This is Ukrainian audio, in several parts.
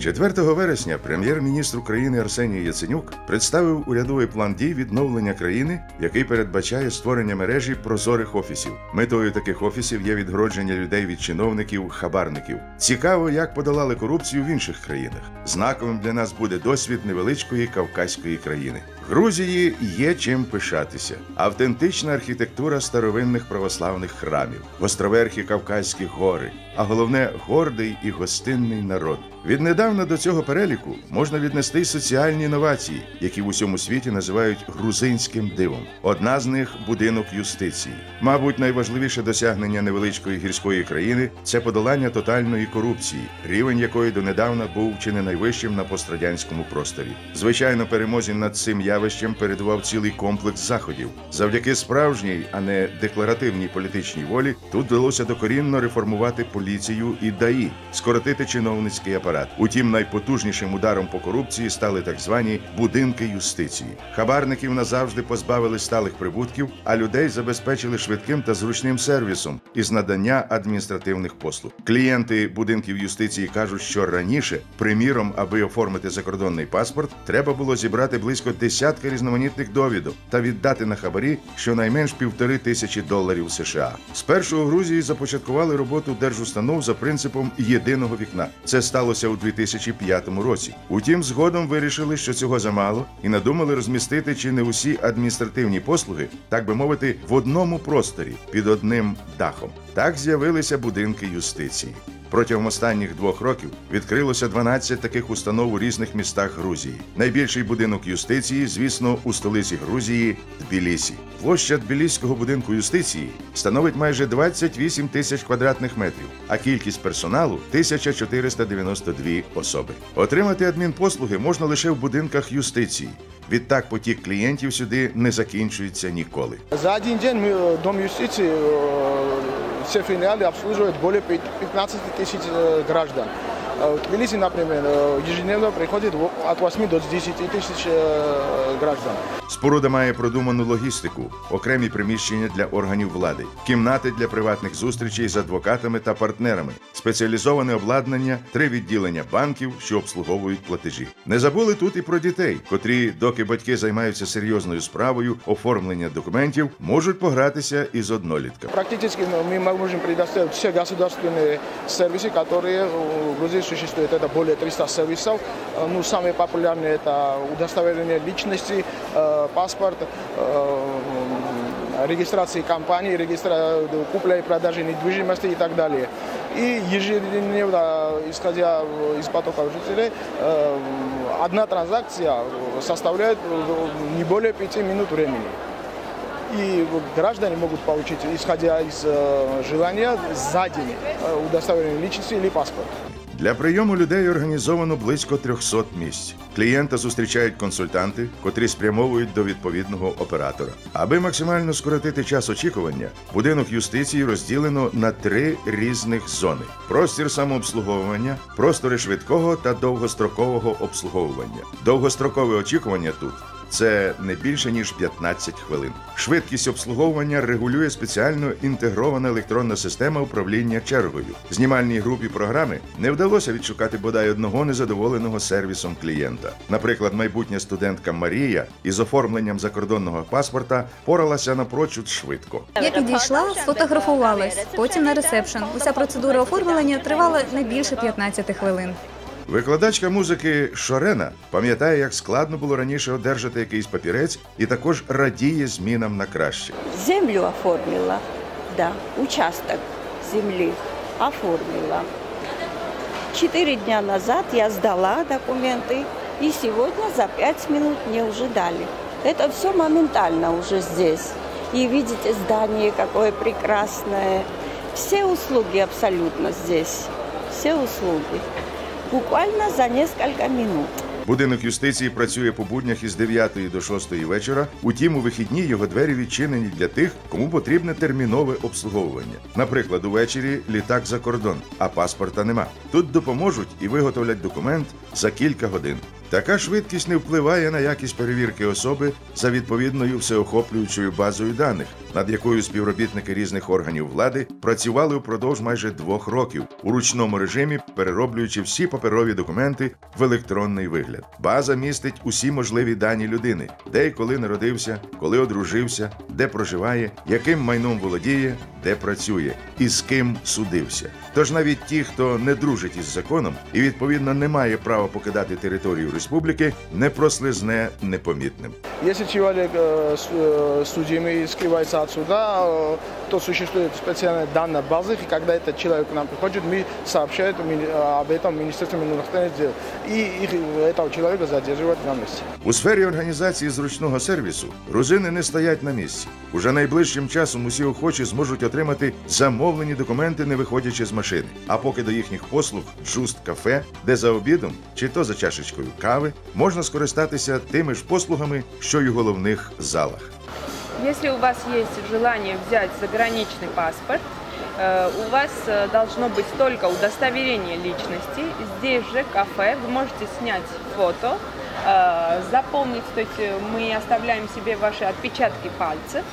4 вересня прем'єр-міністр України Арсеній Яценюк представив урядовий план дій відновлення країни, який передбачає створення мережі прозорих офісів. Метою таких офісів є відгородження людей від чиновників, хабарників. Цікаво, як подолали корупцію в інших країнах. Знаковим для нас буде досвід невеличкої кавказької країни. Грузії є чим пишатися. Автентична архітектура старовинних православних храмів, гостроверхі Кавказькі гори, а головне гордий і гостинний народ. Віднедавна до цього переліку можна віднести соціальні інновації, які в усьому світі називають грузинським дивом. Одна з них будинок юстиції. Мабуть, найважливіше досягнення невеличкої гірської країни це подолання тотальної корупції, рівень якої донедавна був чи не найвищим на пострадянському просторі. Звичайно, перемозі над цим явищем передував цілий комплекс заходів. Завдяки справжній, а не декларативній політичній волі, тут вдалося докорінно реформувати поліцію і ДАІ, скоротити чиновницький апарат. Утім, найпотужнішим ударом по корупції стали так звані будинки юстиції. Хабарників назавжди позбавили сталих прибутків, а людей забезпечили швидким та зручним сервісом із надання адміністративних послуг. Клієнти будинків юстиції кажуть, що раніше, приміром, аби оформити закордонний паспорт, треба було зібрати близько десятка різноманітних довідок та віддати на хабарі щонайменш півтори тисячі доларів США. Спершу у Грузії започаткували роботу держустанов за принципом єдиного вікна. Це сталося у 2005 році. Утім, згодом вирішили, що цього замало, і надумали розмістити чи не усі адміністративні послуги, так би мовити, в одному просторі під одним дахом. Так з'явилися будинки юстиції. Протягом останніх двох років відкрилося 12 таких установ у різних містах Грузії. Найбільший будинок юстиції, звісно, у столиці Грузії Тбілісі. Площа Тбіліського будинку юстиції становить майже 28 тисяч квадратних метрів, а кількість персоналу 1492 особи. Отримати адмінпослуги можна лише в будинках юстиції. Відтак потік клієнтів сюди не закінчується ніколи. За один день мы, э, Дом юстиции э, все филиалы обслуживают более пят- 15 тысяч э, граждан. Э, В Тбилиси, например, э, ежедневно приходит во- от 8 до 10 тысяч э, граждан. Споруда має продуману логістику, окремі приміщення для органів влади, кімнати для приватних зустрічей з адвокатами та партнерами, спеціалізоване обладнання, три відділення банків, що обслуговують платежі. Не забули тут і про дітей, котрі, доки батьки займаються серйозною справою оформлення документів, можуть погратися із однолітками. Практически ну, мы можем предоставить все государственные сервисы, которые существуют. Это более 300 сервисов. Э, Ну, самые популярные это удостоверение личности, э, паспорт, э, регистрации компании, регистра... купля и продажи недвижимости и так далее. И ежедневно, исходя из потока жителей, одна транзакция составляет не более пяти минут времени. И граждане могут получить, исходя из желания, за день удостоверение личности или паспорт. Для прийому людей організовано близько 300 місць. Клієнта зустрічають консультанти, котрі спрямовують до відповідного оператора. Аби максимально скоротити час очікування, будинок юстиції розділено на три різних зони: простір самообслуговування, простори швидкого та довгострокового обслуговування. Довгострокове очікування тут. Це не більше ніж 15 хвилин. Швидкість обслуговування регулює спеціально інтегрована електронна система управління чергою. Знімальній групі програми не вдалося відшукати бодай одного незадоволеного сервісом клієнта. Наприклад, майбутня студентка Марія із оформленням закордонного паспорта поралася напрочуд швидко. Я підійшла, сфотографувалась, потім на ресепшн. Уся процедура оформлення тривала не більше 15 хвилин. Викладачка музики Шорена пам'ятає, як складно було раніше одержати якийсь папірець, і також радіє змінам на краще. Землю оформила, да, участок земли оформила. Четыре дня назад я сдала документы, и сегодня за пять минут мне уже дали. Это все моментально уже здесь. И видите здание какое прекрасное. Все услуги абсолютно здесь. Все услуги. Буквально за несколько минут. Будинок юстиції працює по буднях із 9 до 6 вечора. Утім, у вихідні його двері відчинені для тих, кому потрібне термінове обслуговування. Наприклад, увечері літак за кордон, а паспорта нема. Тут допоможуть і виготовлять документ за кілька годин. Така швидкість не впливає на якість перевірки особи за відповідною всеохоплюючою базою даних, над якою співробітники різних органів влади працювали впродовж майже двох років у ручному режимі, перероблюючи всі паперові документи в електронний вигляд. База містить усі можливі дані людини, де і коли народився, коли одружився, де проживає, яким майном володіє, де працює і з ким судився. Тож навіть ті, хто не дружить із законом і відповідно не має права покидати територію республіки, не прослизне непомітним. Если человек э, с- э, судимый скрывается от суда, э, то существует специальная данная база, и когда этот человек к нам приходит, мы сообщаем ми- э, об этом Министерству иностранных дел. И их, этого человека задерживают на месте. У сфері організації зручного сервісу грузини не стоять на місці. Уже найближчим часом усі охочі зможуть отримати замовлені документи, не виходячи з машини. А поки до їхніх послуг джуст кафе, де за обідом чи то за чашечкою кави можна скористатися тими ж послугами, що й у головних залах. Если у вас есть желание взять заграничный паспорт, э, у вас э, должно быть только удостоверение личности. Здесь же кафе вы можете снять фото, э, заполнить, то есть мы оставляем себе ваши отпечатки пальцев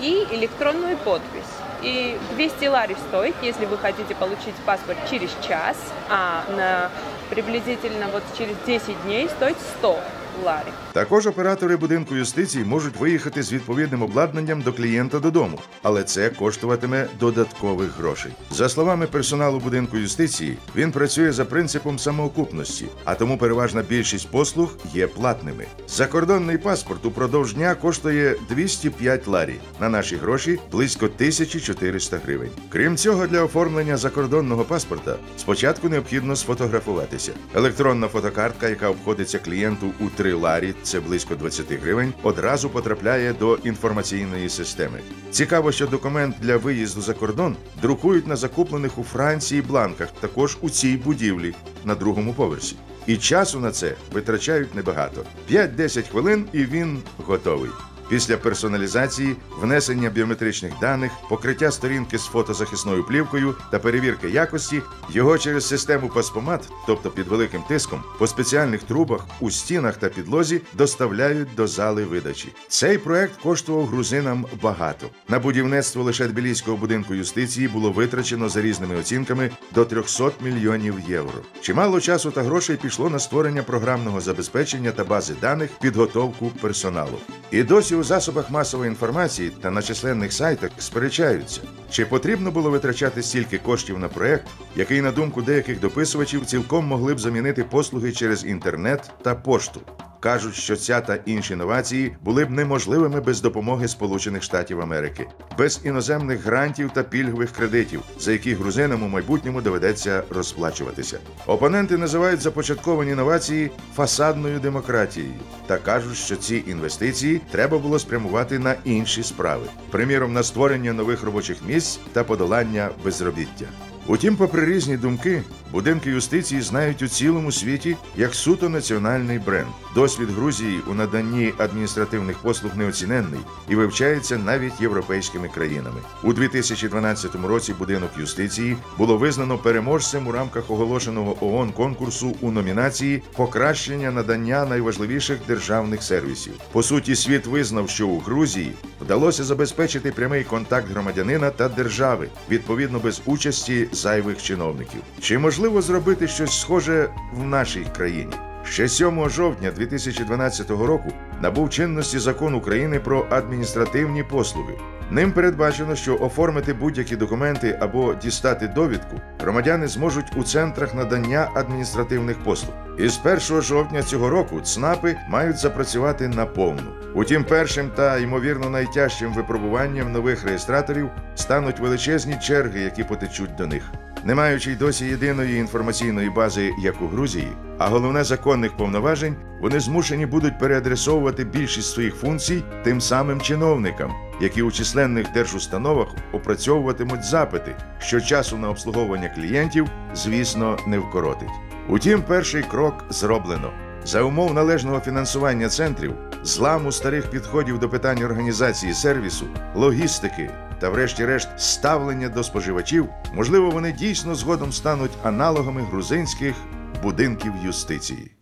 и электронную подпись. И 200 лари стоит, если вы хотите получить паспорт через час, а на приблизительно вот через 10 дней стоит 100 лари. Також оператори будинку юстиції можуть виїхати з відповідним обладнанням до клієнта додому, але це коштуватиме додаткових грошей. За словами персоналу будинку юстиції, він працює за принципом самоокупності, а тому переважна більшість послуг є платними. Закордонний паспорт упродовж дня коштує 205 ларі. На наші гроші близько 1400 гривень. Крім цього, для оформлення закордонного паспорта спочатку необхідно сфотографуватися. Електронна фотокартка, яка обходиться клієнту у 3 ларі, це близько 20 гривень, одразу потрапляє до інформаційної системи. Цікаво, що документ для виїзду за кордон друкують на закуплених у Франції бланках, також у цій будівлі на другому поверсі. І часу на це витрачають небагато 5-10 хвилин, і він готовий. Після персоналізації, внесення біометричних даних, покриття сторінки з фотозахисною плівкою та перевірки якості, його через систему Паспомат, тобто під великим тиском, по спеціальних трубах у стінах та підлозі доставляють до зали видачі. Цей проект коштував грузинам багато. На будівництво лише Тбіліського будинку юстиції було витрачено за різними оцінками до 300 мільйонів євро. Чимало часу та грошей пішло на створення програмного забезпечення та бази даних, підготовку персоналу. І досі у засобах масової інформації та на численних сайтах сперечаються, чи потрібно було витрачати стільки коштів на проект, який, на думку деяких дописувачів, цілком могли б замінити послуги через інтернет та пошту. Кажуть, що ця та інші новації були б неможливими без допомоги Сполучених Штатів Америки, без іноземних грантів та пільгових кредитів, за які грузинам у майбутньому доведеться розплачуватися. Опоненти називають започатковані новації фасадною демократією та кажуть, що ці інвестиції треба було спрямувати на інші справи, приміром на створення нових робочих місць та подолання безробіття. Утім, попри різні думки, будинки юстиції знають у цілому світі як суто національний бренд. Досвід Грузії у наданні адміністративних послуг неоціненний і вивчається навіть європейськими країнами. У 2012 році будинок юстиції було визнано переможцем у рамках оголошеного ООН конкурсу у номінації Покращення надання найважливіших державних сервісів. По суті, світ визнав, що у Грузії вдалося забезпечити прямий контакт громадянина та держави, відповідно без участі зайвих чиновників. Чи можливо зробити щось схоже в нашій країні? Ще 7 жовтня 2012 року набув чинності закон України про адміністративні послуги. Ним передбачено, що оформити будь-які документи або дістати довідку громадяни зможуть у центрах надання адміністративних послуг. І з 1 жовтня цього року ЦНАПи мають запрацювати наповну. Утім, першим та ймовірно найтяжчим випробуванням нових реєстраторів стануть величезні черги, які потечуть до них. Не маючи й досі єдиної інформаційної бази, як у Грузії, а головне законних повноважень, вони змушені будуть переадресовувати більшість своїх функцій тим самим чиновникам, які у численних держустановах опрацьовуватимуть запити, що часу на обслуговування клієнтів, звісно, не вкоротить. Утім, перший крок зроблено. За умов належного фінансування центрів, зламу старих підходів до питань організації сервісу, логістики та, врешті-решт, ставлення до споживачів, можливо, вони дійсно згодом стануть аналогами грузинських будинків юстиції.